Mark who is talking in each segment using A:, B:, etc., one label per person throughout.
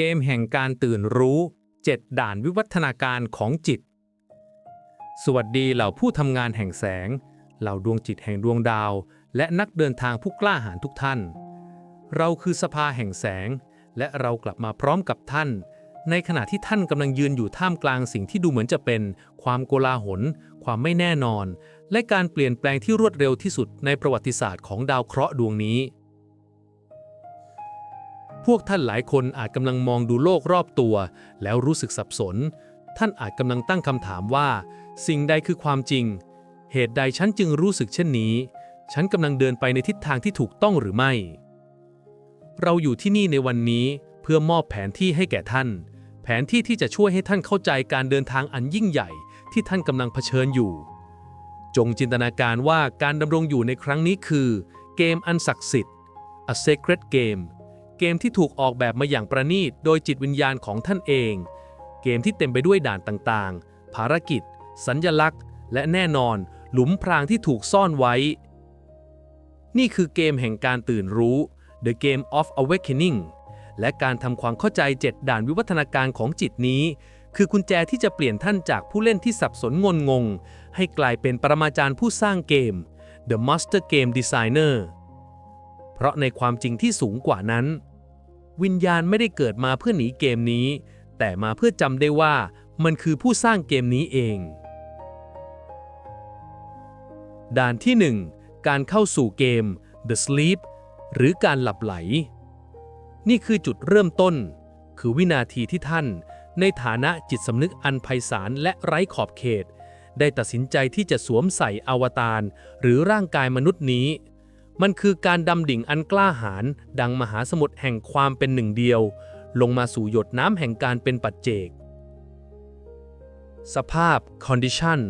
A: เกมแห่งการตื่นรู้ 7 ด่านวิวัฒนาการของจิต สวัสดีเหล่าผู้ทำงานแห่งแสง เหล่าดวงจิตแห่งดวงดาว และนักเดินทางผู้กล้าหาญทุกท่าน เราคือสภาแห่งแสง และเรากลับมาพร้อมกับท่าน ในขณะที่ท่านกำลังยืนอยู่ท่ามกลางสิ่งที่ดูเหมือนจะเป็น ความโกลาหล ความไม่แน่นอน และการเปลี่ยนแปลงที่รวดเร็วที่สุดในประวัติศาสตร์ของดาวเคราะห์ดวงนี้ พวกท่านหลายคนอาจกำลังมองดูโลกรอบตัว แล้วรู้สึกสับสน ท่านอาจกำลังตั้งคำถามว่า สิ่งใดคือความจริง เหตุใดฉันจึงรู้สึกเช่นนี้ ฉันกำลังเดินไปในทิศทางที่ถูกต้องหรือไม่ เราอยู่ที่นี่ในวันนี้เพื่อมอบแผนที่ให้แก่ท่าน แผนที่ที่จะช่วยให้ท่านเข้าใจการเดินทางอันยิ่งใหญ่ ที่ท่านกำลังเผชิญอยู่ จงจินตนาการว่าการดำรงอยู่ในครั้งนี้คือ เกมอันศักดิ์สิทธิ์ a sacred game เกมที่ถูกออกแบบมาอย่างประณีตโดยจิตวิญญาณของท่านเอง เกมที่เต็มไปด้วยด่านต่างๆ ภารกิจ สัญญลักษณ์ และแน่นอน หลุมพรางที่ถูกซ่อนไว้ นี่คือเกมแห่งการตื่นรู้ The Game of Awakening และการทำความเข้าใจ 7 ด่านวิวัฒนาการของจิตนี้ คือกุญแจที่จะเปลี่ยนท่านจากผู้เล่นที่สับสนงนงง ให้กลายเป็นปรมาจารย์ผู้สร้างเกม The Master Game Designer เพราะในความจริงที่สูงกว่านั้น วิญญาณไม่ได้เกิดมาเพื่อหนีเกมนี้ แต่มาเพื่อจำได้ว่ามันคือผู้สร้างเกมนี้เอง ด่านที่ 1 การเข้าสู่เกม The Sleep หรือการหลับไหล นี่คือจุดเริ่มต้น คือวินาทีที่ท่าน ในฐานะจิตสำนึกอันไพศาลและไร้ขอบเขต ได้ตัดสินใจที่จะสวมใส่อวตารหรือร่างกายมนุษย์นี้ มันคือการดำดิ่งอันกล้าหาญดังมหาสมุทรแห่งความเป็นหนึ่งเดียว ลงมาสู่หยดน้ำแห่งการเป็นปัจเจก สภาพ condition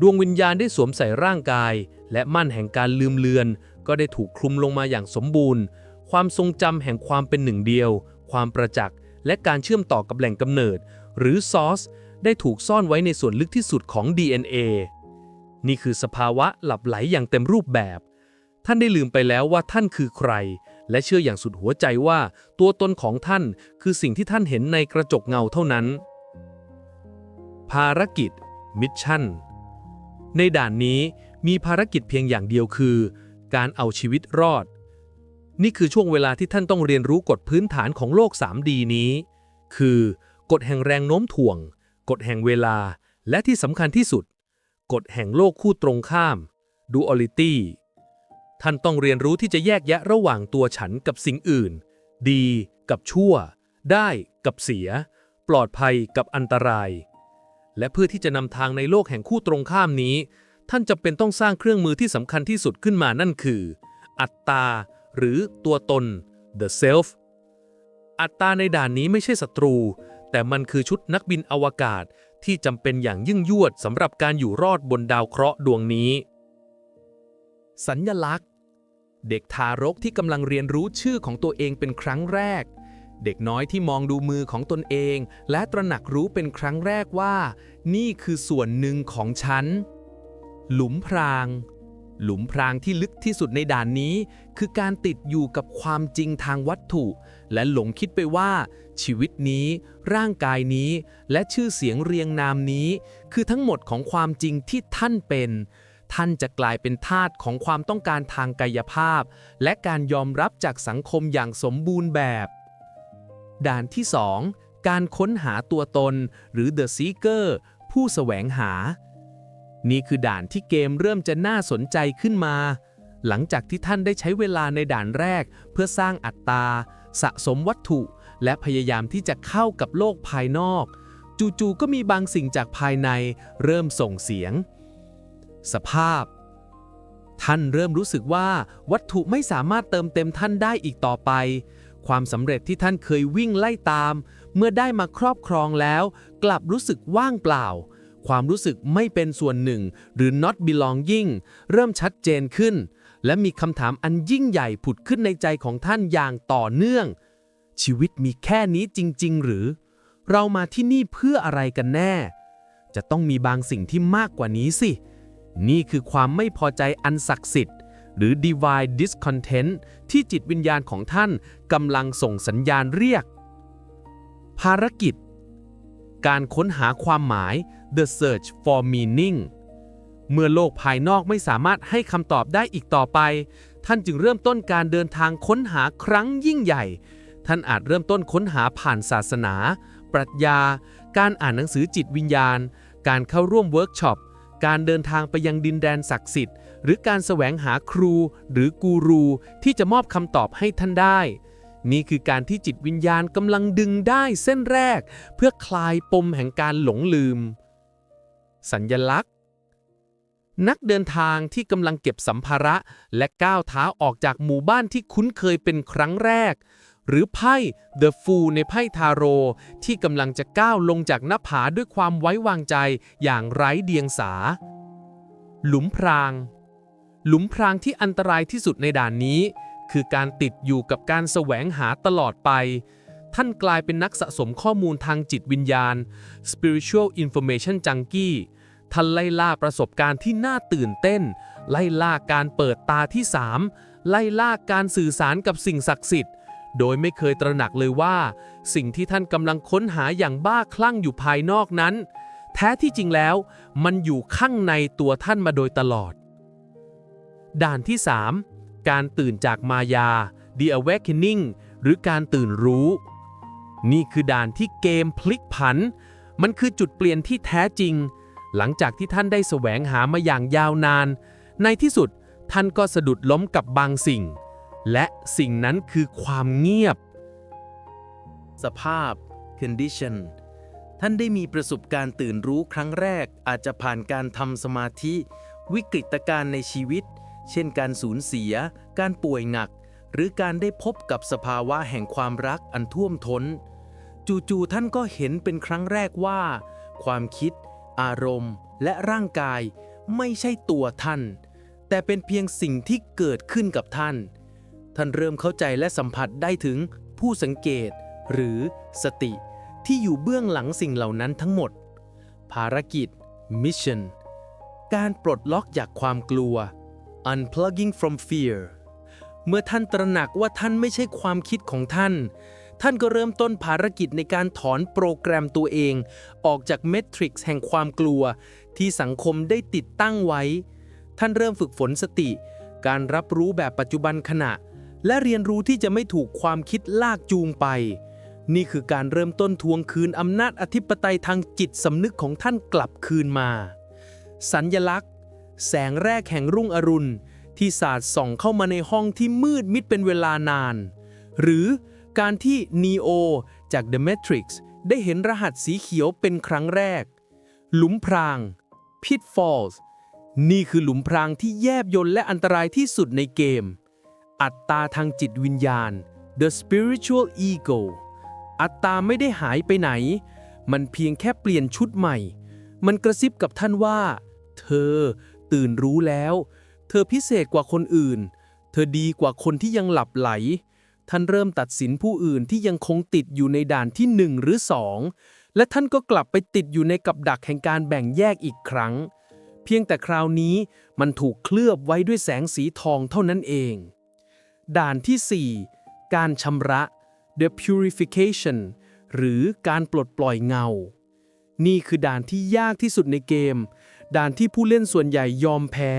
A: ดวงวิญญาณได้สวมใส่ร่างกาย และมั่นแห่งการลืมเลือน ก็ได้ถูกคลุมลงมาอย่างสมบูรณ์ ความทรงจำแห่งความเป็นหนึ่งเดียว ความประจักษ์และการเชื่อมต่อกับแหล่งกำเนิด หรือซอสได้ถูกซ่อนไว้ในส่วนลึกที่สุดของ DNA นี่คือสภาวะหลับไหลอย่างเต็มรูปแบบ ท่านได้ลืมไปแล้วว่าท่านคือใคร และเชื่ออย่างสุดหัวใจว่า ตัวตนของท่านคือสิ่งที่ท่านเห็นในกระจกเงาเท่านั้น ภารกิจ มิชชั่น ในด่านนี้มีภารกิจเพียงอย่างเดียวคือ การเอาชีวิตรอด นี่คือช่วงเวลาที่ท่านต้องเรียนรู้กฎพื้นฐานของโลก 3D นี้ คือกฎแห่งแรงโน้มถ่วง กฎแห่งเวลา และที่สำคัญที่สุด กฎแห่งโลกคู่ตรงข้าม duality ท่านต้องเรียนรู้ที่จะแยกแยะระหว่างตัวฉันกับสิ่งอื่น ดีกับชั่ว ได้กับเสีย ปลอดภัยกับอันตราย และเพื่อที่จะนำทางในโลกแห่งคู่ตรงข้ามนี้ ท่านจำเป็นต้องสร้างเครื่องมือที่สำคัญที่สุดขึ้นมานั่นคือ อัตตา หรือตัวตน the self อัตตาในด่านนี้ไม่ใช่ศัตรู แต่มันคือชุดนักบินอวกาศที่จำเป็นอย่างยิ่งยวดสำหรับการอยู่รอดบนดาวเคราะห์ดวงนี้
B: สัญญลักษณ์ เด็กทารกที่กำลังเรียนรู้ชื่อของตัวเองเป็นครั้งแรก เด็กน้อยที่มองดูมือของตนเอง และตระหนักรู้เป็นครั้งแรกว่า นี่คือส่วนหนึ่งของฉัน หลุมพราง หลุมพรางที่ลึกที่สุดในด่านนี้ คือการติดอยู่กับความจริงทางวัตถุ และหลงคิดไปว่า ชีวิตนี้ ร่างกายนี้ และชื่อเสียงเรียงนามนี้ คือทั้งหมดของความจริงที่ท่านเป็น ท่านจะกลายเป็นทาสของความต้องการทางกายภาพ และการยอมรับจากสังคมอย่างสมบูรณ์แบบ ด่านที่ 2 การค้นหาตัวตน หรือ The Seeker ผู้แสวงหา นี่คือด่านที่เกมเริ่มจะน่าสนใจขึ้นมา หลังจากที่ท่านได้ใช้เวลาในด่านแรก เพื่อสร้างอัตตา สะสมวัตถุ และพยายามที่จะเข้ากับโลกภายนอก จู่ๆก็มีบางสิ่งจากภายในเริ่มส่งเสียง สภาพ ท่านเริ่มรู้สึกว่าวัตถุไม่สามารถเติมเต็มท่านได้อีกต่อไป ความสำเร็จที่ท่านเคยวิ่งไล่ตาม เมื่อได้มาครอบครองแล้ว กลับรู้สึกว่างเปล่า ความรู้สึกไม่เป็นส่วนหนึ่ง หรือ not belonging เริ่มชัดเจนขึ้น และมีคำถามอันยิ่งใหญ่ผุดขึ้นในใจของท่านอย่างต่อเนื่อง ชีวิตมีแค่นี้จริง ๆ หรือ เรามาที่นี่เพื่ออะไรกันแน่จะต้องมีบางสิ่งที่มากกว่านี้สิ นี่คือความไม่พอใจอันศักดิ์สิทธิ์ หรือ divine discontent ที่จิตวิญญาณของท่านกำลังส่งสัญญาณเรียก
C: ภารกิจ การค้นหาความหมาย the search for meaning เมื่อโลกภายนอกไม่สามารถให้คำตอบได้อีกต่อไป ท่านจึงเริ่มต้นการเดินทางค้นหาครั้งยิ่งใหญ่ ท่านอาจเริ่มต้นค้นหาผ่านศาสนา ปรัชญา การอ่านหนังสือจิตวิญญาณ การเข้าร่วมเวิร์กช็อป การเดินทางไปยังดินแดนศักดิ์สิทธิ์ หรือการแสวงหาครูหรือกูรูที่จะมอบคำตอบให้ท่านได้ นี่คือการที่จิตวิญญาณกำลังดึงได้เส้นแรก เพื่อคลายปมแห่งการหลงลืม สัญญลักษณ์ นักเดินทางที่กำลังเก็บสัมภาระ และก้าวเท้าออกจากหมู่บ้านที่คุ้นเคยเป็นครั้งแรก หรือไพ่ The Fool ในไพ่ทาโร ที่กำลังจะก้าวลงจากหน้าผาด้วยความไว้วางใจอย่างไร้เดียงสา หลุมพราง หลุมพรางที่อันตรายที่สุดในด่านนี้ คือการติดอยู่กับการแสวงหาตลอดไป ท่านกลายเป็นนักสะสมข้อมูลทางจิตวิญญาณ spiritual information junkie ท่านไล่ล่าประสบการณ์ที่น่าตื่นเต้น ไล่ล่าการเปิดตาที่สามไล่ล่าการสื่อสารกับสิ่งศักดิ์สิทธิ์ โดยไม่เคยตระหนักเลยว่า สิ่งที่ท่านกำลังค้นหาอย่างบ้าคลั่งอยู่ภายนอกนั้น แท้ที่จริงแล้ว มันอยู่ข้างในตัวท่านมาโดยตลอด ด่านที่ 3 การตื่นจากมายา The Awakening หรือการตื่นรู้ นี่คือด่านที่เกมพลิกผัน มันคือจุดเปลี่ยนที่แท้จริง หลังจากที่ท่านได้แสวงหามาอย่างยาวนาน ในที่สุดท่านก็สะดุดล้มกับบางสิ่ง และสิ่งนั้นคือความเงียบ
A: สภาพ condition ท่านได้มีประสบการณ์ตื่นรู้ครั้งแรก อาจจะผ่านการทำสมาธิ วิกฤตการณ์ในชีวิต เช่นการสูญเสีย การป่วยหนัก หรือการได้พบกับสภาวะแห่งความรักอันท่วมท้น จู่ๆท่านก็เห็นเป็นครั้งแรกว่า ความคิด อารมณ์ และร่างกาย ไม่ใช่ตัวท่าน แต่เป็นเพียงสิ่งที่เกิดขึ้นกับท่าน ท่านเริ่มเข้าใจและสัมผัสได้ถึงผู้สังเกต หรือสติ ที่อยู่เบื้องหลังสิ่งเหล่านั้นทั้งหมด ภารกิจ mission การปลดล็อกจากความกลัว unplugging from fear เมื่อท่านตระหนักว่าท่านไม่ใช่ความคิดของท่าน ท่านก็เริ่มต้นภารกิจในการถอนโปรแกรมตัวเอง ออกจากเมทริกซ์แห่งความกลัว ที่สังคมได้ติดตั้งไว้ ท่านเริ่มฝึกฝนสติ การรับรู้แบบปัจจุบันขณะ และเรียนรู้ที่จะไม่ถูกความคิดลากจูงไป นี่คือการเริ่มต้นทวงคืนอำนาจอธิปไตยทางจิตสำนึกของท่านกลับคืนมา สัญญลักษณ์ แสงแรกแห่งรุ่งอรุณ ที่สาดส่องเข้ามาในห้องที่มืดมิดเป็นเวลานาน หรือการที่นีโอจาก The Matrix ได้เห็นรหัสสีเขียวเป็นครั้งแรก หลุมพราง Pitfalls นี่คือหลุมพรางที่แยบยลและอันตรายที่สุดในเกม อัตตาทางจิตวิญญาณ The Spiritual Ego อัตตาไม่ได้หายไปไหน มันเพียงแค่เปลี่ยนชุดใหม่ มันกระซิบกับท่านว่า เธอ ตื่นรู้แล้ว เธอพิเศษกว่าคนอื่น เธอดีกว่าคนที่ยังหลับไหล ท่านเริ่มตัดสินผู้อื่นที่ยังคงติดอยู่ในด่านที่หนึ่งหรือสองและท่านก็กลับไปติดอยู่ในกับดักแห่งการแบ่งแยกอีกครั้ง เพียงแต่คราวนี้มันถูกเคลือบไว้ด้วยแสงสีทองเท่านั้นเอง ด่านที่ 4 การชำระ the purification หรือการปลดปล่อยเงา นี่คือด่านที่ยากที่สุดในเกม ด่านที่ผู้เล่นส่วนใหญ่ยอมแพ้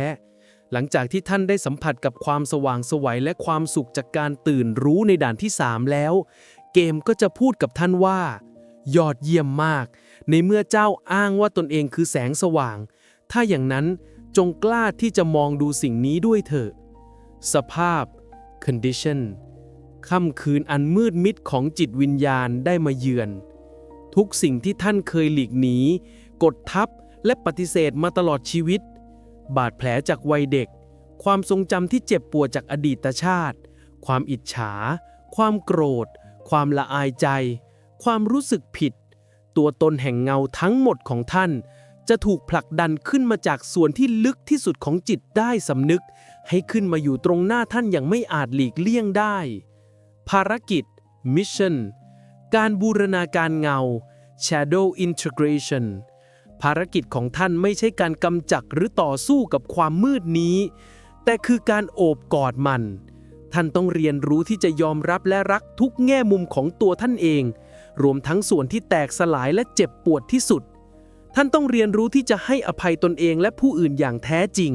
A: หลังจากที่ท่านได้สัมผัสกับความสว่างสวัยและความสุขจากการตื่นรู้ในด่านที่ 3 แล้ว เกมก็จะพูดกับท่านว่า ยอดเยี่ยมมาก ในเมื่อเจ้าอ้างว่าตนเองคือแสงสว่าง ถ้าอย่างนั้นจงกล้าที่จะมองดูสิ่งนี้ด้วยเถอะ สภาพ condition ค่ำคืนอันมืดมิดของจิตวิญญาณได้มาเยือน ทุกสิ่งที่ท่านเคยหลีกหนี กดทับและปฏิเสธมาตลอดชีวิต บาดแผลจากวัยเด็ก ความทรงจำที่เจ็บปวดจากอดีตชาติ ความอิจฉา ความโกรธ ความละอายใจ ความรู้สึกผิด ตัวตนแห่งเงาทั้งหมดของท่าน จะถูกผลักดันขึ้นมาจากส่วนที่ลึกที่สุดของจิตได้สำนึก ให้ขึ้นมาอยู่ตรงหน้าท่านอย่างไม่อาจหลีกเลี่ยงได้ ภารกิจ Mission การบูรณาการเงา Shadow Integration ภารกิจของท่านไม่ใช่การกำจัดหรือต่อสู้กับความมืดนี้ แต่คือการโอบกอดมัน ท่านต้องเรียนรู้ที่จะยอมรับและรักทุกแง่มุมของตัวท่านเอง
D: รวมทั้งส่วนที่แตกสลายและเจ็บปวดที่สุด ท่านต้องเรียนรู้ที่จะให้อภัยตนเองและผู้อื่นอย่างแท้จริง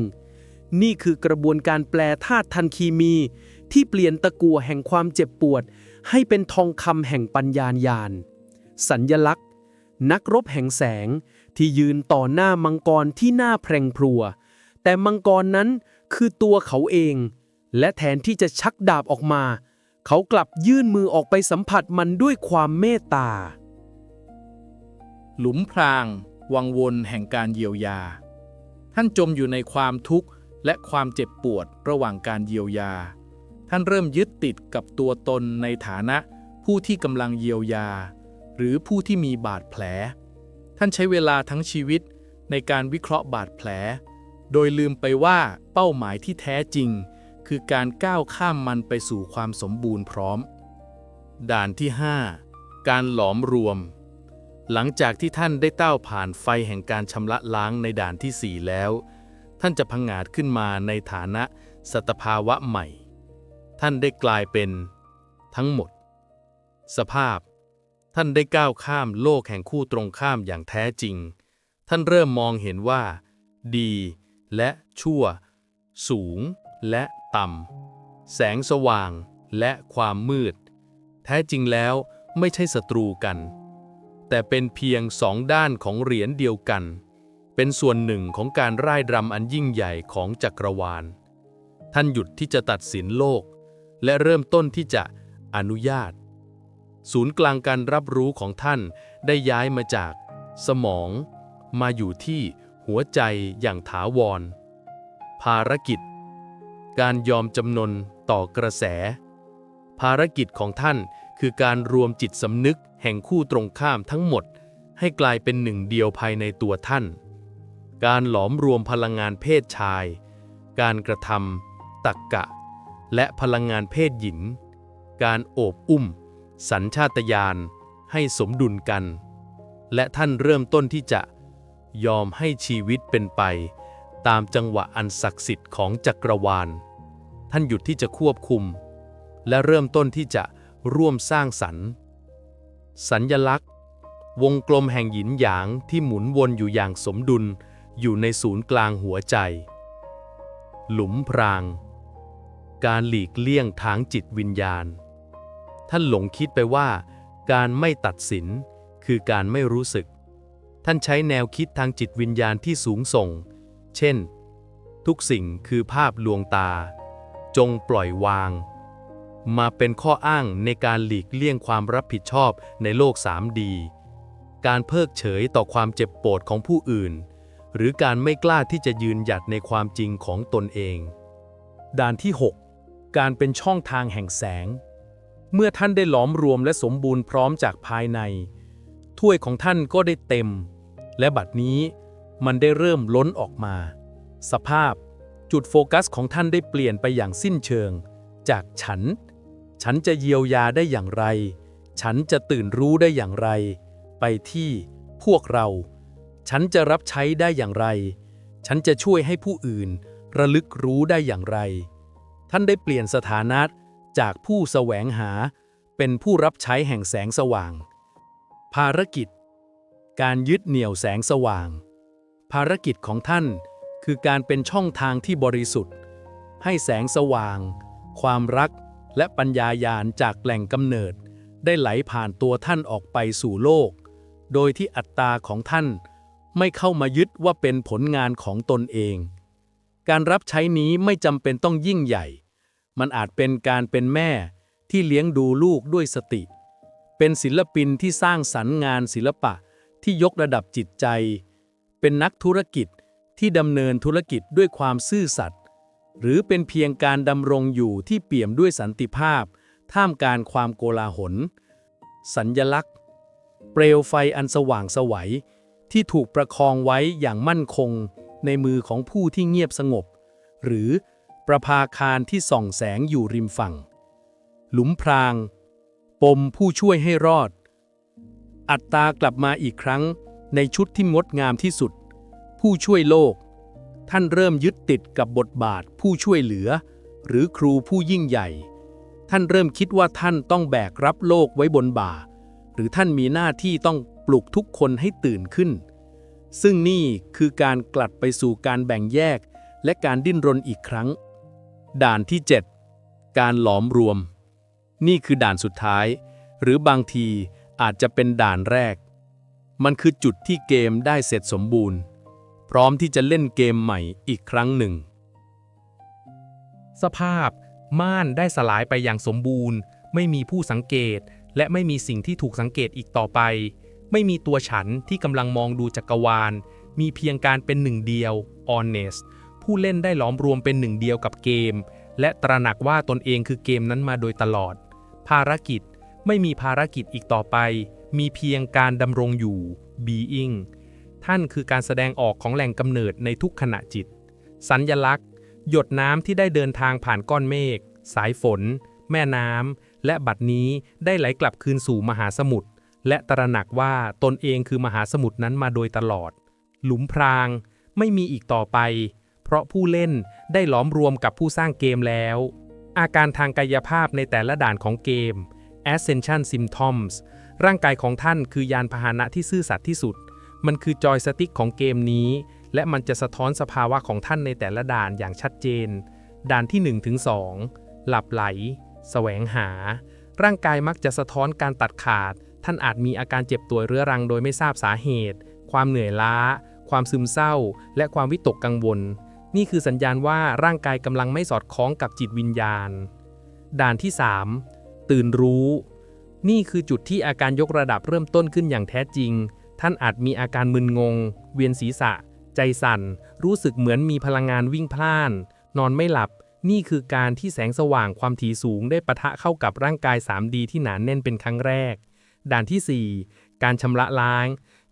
D: นี่คือกระบวนการแปลธาตุทันคีมี ที่เปลี่ยนตะกั่วแห่งความเจ็บปวด ให้เป็นทองคำแห่งปัญญาญาณ สัญญลักษณ์ นักรบแห่งแสงที่ยืนต่อหน้ามังกรที่หน้าแพร่งพรัว แต่มังกรนั้นคือตัวเขาเอง และแทนที่จะชักดาบออกมา เขากลับยื่นมือออกไปสัมผัสมันด้วยความเมตตา
A: หลุมพราง วังวนแห่งการเยียวยา ท่านจมอยู่ในความทุกข์ และความเจ็บปวดระหว่างการเยียวยา ท่านเริ่มยึดติดกับตัวตนในฐานะผู้ที่กำลังเยียวยา หรือผู้ที่มีบาดแผล ท่านใช้เวลาทั้งชีวิตในการวิเคราะห์บาดแผล โดยลืมไปว่าเป้าหมายที่แท้จริง คือการก้าวข้ามมันไปสู่ความสมบูรณ์พร้อม ด่านที่ 5 การหลอมรวม หลังจากที่ท่านได้เต้าผ่านไฟแห่งการชำระล้างในด่านที่ 4 แล้ว ท่านจะพังงาดขึ้นมาในฐานะสัตภาวะใหม่ ท่านได้กลายเป็น ทั้งหมด สภาพ ท่านได้ก้าวข้ามโลกแห่งคู่ตรงข้ามอย่างแท้จริง ท่านเริ่มมองเห็นว่า ดีและชั่ว สูงและต่ำ แสงสว่างและความมืด แท้จริงแล้วไม่ใช่ศัตรูกัน แต่เป็นเพียงสองด้านของเหรียญเดียวกัน เป็นส่วนหนึ่งของการร่ายรำอันยิ่งใหญ่ของจักรวาล ท่านหยุดที่จะตัดสินโลก และเริ่มต้นที่จะอนุญาต ศูนย์กลางการรับรู้ของท่านได้ย้ายมาจาก สมอง มาอยู่ที่หัวใจอย่างถาวร ภารกิจ การยอมจำนนต่อกระแส ภารกิจของท่านคือการรวมจิตสำนึกแห่งคู่ตรงข้ามทั้งหมด ให้กลายเป็นหนึ่งเดียวภายในตัวท่าน การหลอมรวมพลังงานเพศชาย การกระทำตักกะ และพลังงานเพศหญิง การโอบอุ้ม สัญชาตญาณให้สมดุลกัน และท่านเริ่มต้นที่จะยอมให้ชีวิตเป็นไป ตามจังหวะอันศักดิ์สิทธิ์ของจักรวาล ท่านหยุดที่จะควบคุม และเริ่มต้นที่จะร่วมสร้างสรรค์ สัญญลักษณ์ วงกลมแห่งหยินหยางที่หมุนวนอยู่อย่างสมดุล อยู่ในศูนย์กลางหัวใจ หลุมพราง การหลีกเลี่ยงทางจิตวิญญาณ ท่านหลงคิดไปว่า การไม่ตัดสินคือการไม่รู้สึก ท่านใช้แนวคิดทางจิตวิญญาณที่สูงส่ง เช่น ทุกสิ่งคือภาพลวงตา จงปล่อยวาง มาเป็นข้ออ้างในการหลีกเลี่ยงความรับผิดชอบในโลก 3D การเพิกเฉยต่อความเจ็บปวดของผู้อื่น หรือการไม่กล้าที่จะยืนหยัดในความจริงของตนเอง
E: ด่านที่ 6 การเป็นช่องทางแห่งแสง เมื่อท่านได้หลอมรวมและสมบูรณ์พร้อมจากภายใน ถ้วยของท่านก็ได้เต็ม และบัดนี้มันได้เริ่มล้นออกมา สภาพจุดโฟกัสของท่านได้เปลี่ยนไปอย่างสิ้นเชิง จากฉัน ฉันจะเยียวยาได้อย่างไร ฉันจะตื่นรู้ได้อย่างไร ไปที่พวกเรา ฉันจะรับใช้ได้อย่างไร ฉันจะช่วยให้ผู้อื่น ระลึกรู้ได้อย่างไร ท่านได้เปลี่ยนสถานะจากผู้แสวงหา เป็นผู้รับใช้แห่งแสงสว่าง ภารกิจ การยึดเหนี่ยวแสงสว่าง ภารกิจของท่านคือการเป็นช่องทางที่บริสุทธิ์ ให้แสงสว่าง ความรักและปัญญายาณจากแหล่งกำเนิด ได้ไหลผ่านตัวท่านออกไปสู่โลก โดยที่อัตตาของท่าน ไม่เข้ามายึดว่าเป็นผลงานของตนเอง การรับใช้นี้ไม่จำเป็นต้องยิ่งใหญ่ มันอาจเป็นการเป็นแม่ที่เลี้ยงดูลูกด้วยสติ เป็นศิลปินที่สร้างสรรค์งานศิลปะที่ยกระดับจิตใจ เป็นนักธุรกิจที่ดำเนินธุรกิจด้วยความซื่อสัตย์ หรือเป็นเพียงการดำรงอยู่ที่เปี่ยมด้วยสันติภาพ ท่ามกลางความโกลาหล สัญญลักษณ์ เปลวไฟอันสว่างสวัย ที่ถูกประคองไว้อย่างมั่นคงในมือของผู้ที่เงียบสงบ หรือประภาคารที่ส่องแสงอยู่ริมฝั่ง หลุมพราง ปมผู้ช่วยให้รอด อัตตากลับมาอีกครั้งในชุดที่งดงามที่สุด ผู้ช่วยโลก ท่านเริ่มยึดติดกับบทบาทผู้ช่วยเหลือ หรือครูผู้ยิ่งใหญ่ ท่านเริ่มคิดว่าท่านต้องแบกรับโลกไว้บนบ่า
F: หรือท่านมีหน้าที่ต้อง ปลุกทุกคนให้ตื่นขึ้น ซึ่งนี่คือการกลัดไปสู่การแบ่งแยกและการดิ้นรนอีกครั้ง ด่านที่ 7 การหลอมรวม นี่คือด่านสุดท้าย หรือบางทีอาจจะเป็นด่านแรก มันคือจุดที่เกมได้เสร็จสมบูรณ์ พร้อมที่จะเล่นเกมใหม่อีกครั้งหนึ่ง
A: สภาพ ม่านได้สลายไปอย่างสมบูรณ์ ไม่มีผู้สังเกต และไม่มีสิ่งที่ถูกสังเกตอีกต่อไป ไม่มีตัวฉันที่กำลังมองดูจักรวาล มีเพียงการเป็นหนึ่งเดียว honest ผู้เล่นได้หลอมรวมเป็นหนึ่งเดียวกับเกม และตระหนักว่าตนเองคือเกมนั้นมาโดยตลอด ภารกิจไม่มีภารกิจอีกต่อไป มีเพียงการดำรงอยู่ being ท่านคือการแสดงออกของแหล่งกำเนิดในทุกขณะจิต สัญญลักษณ์ หยดน้ำที่ได้เดินทางผ่านก้อนเมฆ สายฝน แม่น้ำ และบัดนี้ได้ไหลกลับคืนสู่มหาสมุทร และตระหนักว่าตนเองคือมหาสมุทรนั้นมาโดยตลอด หลุมพรางไม่มีอีกต่อไป เพราะผู้เล่นได้หลอมรวมกับผู้สร้างเกมแล้ว อาการทางกายภาพในแต่ละด่านของเกม Ascension Symptoms ร่างกายของท่านคือยานพาหนะที่ซื่อสัตย์ที่สุด มันคือจอยสติ๊กของเกมนี้ และมันจะสะท้อนสภาวะของท่านในแต่ละด่านอย่างชัดเจน ด่านที่1ถึง2หลับไหล แสวงหา ร่างกายมักจะสะท้อนการตัดขาด ท่านอาจมีอาการเจ็บตัวเรื้อรังโดยไม่ทราบสาเหตุ ความเหนื่อยล้า ความซึมเศร้า และความวิตกกังวล นี่คือสัญญาณว่าร่างกายกำลังไม่สอดคล้องกับจิตวิญญาณ ด่านที่ 3 ตื่นรู้ นี่คือจุดที่อาการยกระดับเริ่มต้นขึ้นอย่างแท้จริง ท่านอาจมีอาการมึนงง เวียนศีรษะ ใจสั่น รู้สึกเหมือนมีพลังงานวิ่งพล่าน นอนไม่หลับ นี่คือการที่แสงสว่างความถี่สูงได้ปะทะเข้ากับร่างกาย 3D ที่หนานแน่นเป็นครั้งแรก ด่านที่ 4 การชำระล้าง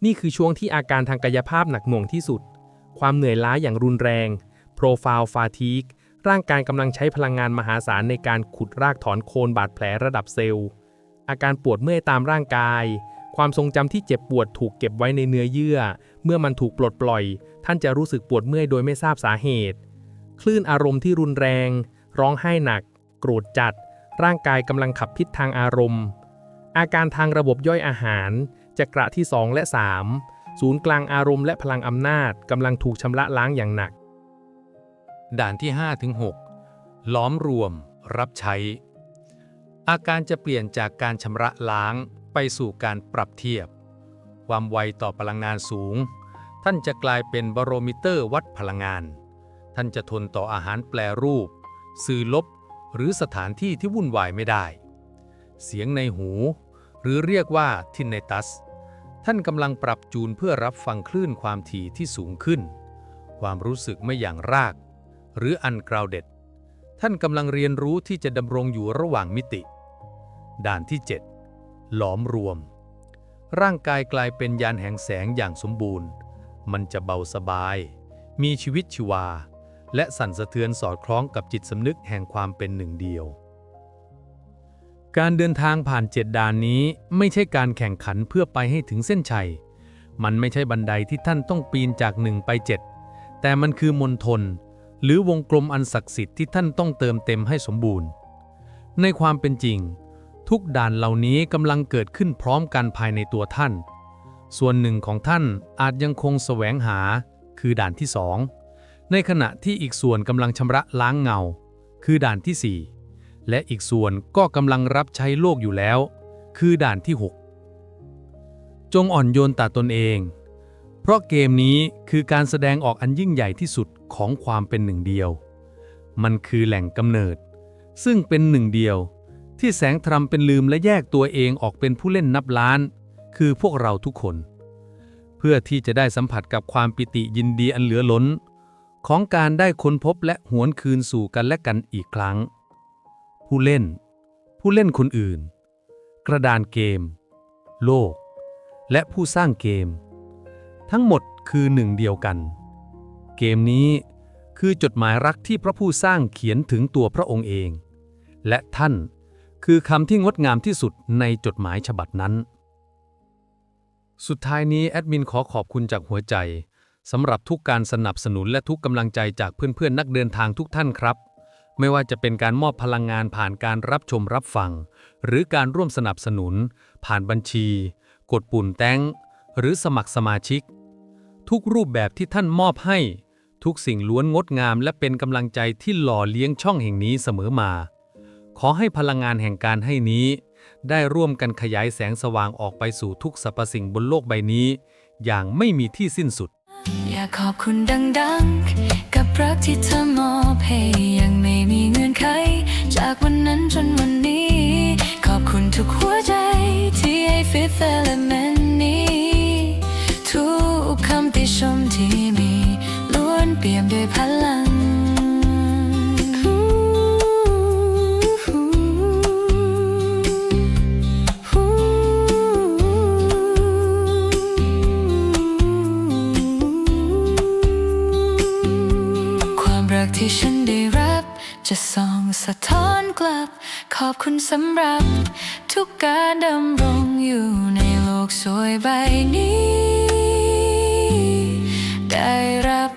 A: นี่คือช่วงที่อาการทางกายภาพหนักหน่วงที่สุด ความเหนื่อยล้าอย่างรุนแรง profile fatigue ร่างกายกำลังใช้พลังงานมหาศาลในการขุดรากถอนโคนบาดแผลระดับเซลล์ อาการปวดเมื่อยตามร่างกาย ความทรงจำที่เจ็บปวดถูกเก็บไว้ในเนื้อเยื่อ เมื่อมันถูกปลดปล่อย ท่านจะรู้สึกปวดเมื่อยโดยไม่ทราบสาเหตุ คลื่นอารมณ์ที่รุนแรง ร้องไห้หนัก โกรธจัด ร่างกายกำลังขับพิษทางอารมณ์ อาการทางระบบย่อยอาหาร จักระที่ 2 และ 3 ศูนย์กลางอารมณ์และพลังอำนาจกำลังถูกชำระล้างอย่างหนัก
F: ด่านที่5-6ล้อมรวม รับใช้ อาการจะเปลี่ยนจากการชำระล้างไปสู่การปรับเทียบ ความไวต่อพลังงานสูง ท่านจะกลายเป็นบาโรมิเตอร์วัดพลังงาน ท่านจะทนต่ออาหารแปลรูป สื่อลบ หรือสถานที่ที่วุ่นวายไม่ได้ เสียงในหู หรือเรียกว่าทินเนตัส ท่านกำลังปรับจูนเพื่อรับฟังคลื่นความถี่ที่สูงขึ้น ความรู้สึกไม่อย่างราก หรืออันกราวเด็ดท่านกำลังเรียนรู้ที่จะดำรงอยู่ระหว่างมิติ ด่านที่ 7 หลอมรวม ร่างกายกลายเป็นยานแห่งแสงอย่างสมบูรณ์ มันจะเบาสบาย มีชีวิตชีวา และสั่นสะเทือนสอดคล้องกับจิตสำนึกแห่งความเป็นหนึ่งเดียว การเดินทางผ่านเจ็ดด่านนี้ไม่ใช่การแข่งขันเพื่อไปให้ถึงเส้นชัย มันไม่ใช่บันไดที่ท่านต้องปีนจากหนึ่งไปเจ็ดแต่มันคือมณฑลหรือวงกลมอันศักดิ์สิทธิ์ที่ท่านต้องเติมเต็มให้สมบูรณ์ ในความเป็นจริง ทุกด่านเหล่านี้กำลังเกิดขึ้นพร้อมกันภายในตัวท่าน ส่วนหนึ่งของท่านอาจยังคงแสวงหา คือด่านที่สองในขณะที่อีกส่วนกำลังชำระล้างเงา คือด่านที่สี่ และอีกส่วนก็กำลังรับใช้โลกอยู่แล้ว คือด่านที่ 6 จงอ่อนโยนต่อตนเอง เพราะเกมนี้คือการแสดงออกอันยิ่งใหญ่ที่สุดของความเป็นหนึ่งเดียว มันคือแหล่งกำเนิด ซึ่งเป็นหนึ่งเดียว ที่แสงทรัมเป็นลืมและแยกตัวเองออกเป็นผู้เล่นนับล้าน คือพวกเราทุกคน เพื่อที่จะได้สัมผัสกับความปิติยินดีอันเหลือล้น ของการได้ค้นพบและหวนคืนสู่กันและกันอีกครั้ง ผู้เล่น ผู้เล่นคนอื่น กระดานเกม โลก และผู้สร้างเกม ทั้งหมดคือหนึ่งเดียวกัน เกมนี้คือจดหมายรักที่พระผู้สร้างเขียนถึงตัวพระองค์เอง และท่านคือคำที่งดงามที่สุดในจดหมายฉบับนั้น สุดท้ายนี้แอดมินขอขอบคุณจากหัวใจสำหรับทุกการสนับสนุนและทุกกำลังใจจากเพื่อนๆนักเดินทางทุกท่านครับ
A: ไม่ว่าจะเป็นการมอบพลังงานผ่านการรับชมรับฟัง หรือการร่วมสนับสนุน ผ่านบัญชี กดปุ่นแต้งหรือสมัครสมาชิก ทุกรูปแบบที่ท่านมอบให้ ทุกสิ่งล้วนงดงามและเป็นกำลังใจที่หล่อเลี้ยงช่องแห่งนี้เสมอมา ขอให้พลังงานแห่งการให้นี้ ได้ร่วมกันขยายแสงสว่างออกไปสู่ทุกสรรพสิ่งบนโลกใบนี้ อย่างไม่มีที่สิ้นสุด
G: อยากขอบคุณดังๆ กับรักที่เธอมอบให้ เงื่อนไขจากวันนั้นจนวันนี้ ขอบคุณทุกหัวใจ ที่ให้ Fifth Element นี้ ทุกคำติชมที่มี ล้วนเปี่ยมด้วยพลัง ขอบคุณสำหรับ ทุกการดำรงอยู่ในโลกสวยใบนี้ ได้รับ